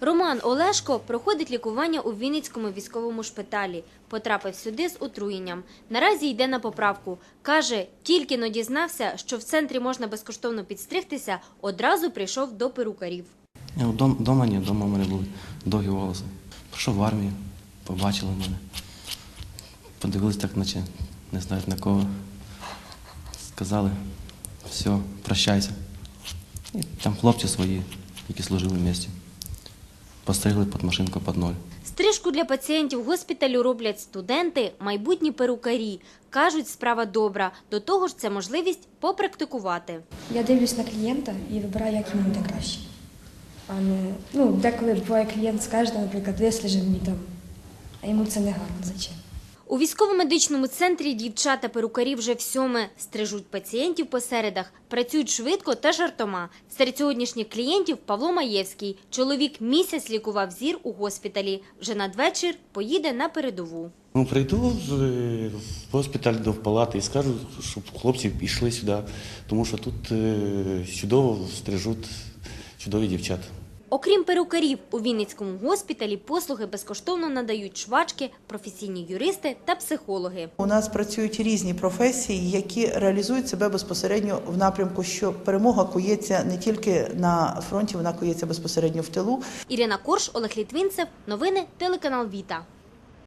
Роман Олешко проходить лікування у Вінницькому військовому шпиталі. Потрапив сюди з отруєнням. Наразі йде на поправку. Каже, тільки но дізнався, що в центрі можна безкоштовно підстригтися, одразу прийшов до перукарів. Вдома, вдома ні, вдома в мене були довгі волоси. Пішов в армію, побачили мене. Подивились так, наче не знають на кого. Сказали, все, прощайся. І там хлопці свої, які служили в місті. Постригли під машинку під ноль. Стрижку для пацієнтів госпіталю роблять студенти, майбутні перукарі. Кажуть, справа добра. До того ж, це можливість попрактикувати. Я дивлюсь на клієнта і вибираю, як йому буде краще. А не, ну, деколи буває клієнт скаже, наприклад, висліже мені там, а йому це не гарно. Зачем? У військово-медичному центрі дівчата-перукарі вже всьоме стрижуть пацієнтів по середах, працюють швидко та жартома. Серед сьогоднішніх клієнтів Павло Маєвський. Чоловік місяць лікував зір у госпіталі. Вже надвечір поїде на передову. Ну, прийду е, в госпіталь до палати і скажу, щоб хлопці пішли сюди, тому що тут е, чудово стрижуть чудові дівчата. Окрім перукарів, у Вінницькому госпіталі послуги безкоштовно надають швачки, професійні юристи та психологи. У нас працюють різні професії, які реалізують себе безпосередньо в напрямку, що перемога кується не тільки на фронті, вона кується безпосередньо в тилу. Ірина Корш, Олег Літвінцев. Новини телеканал Віта.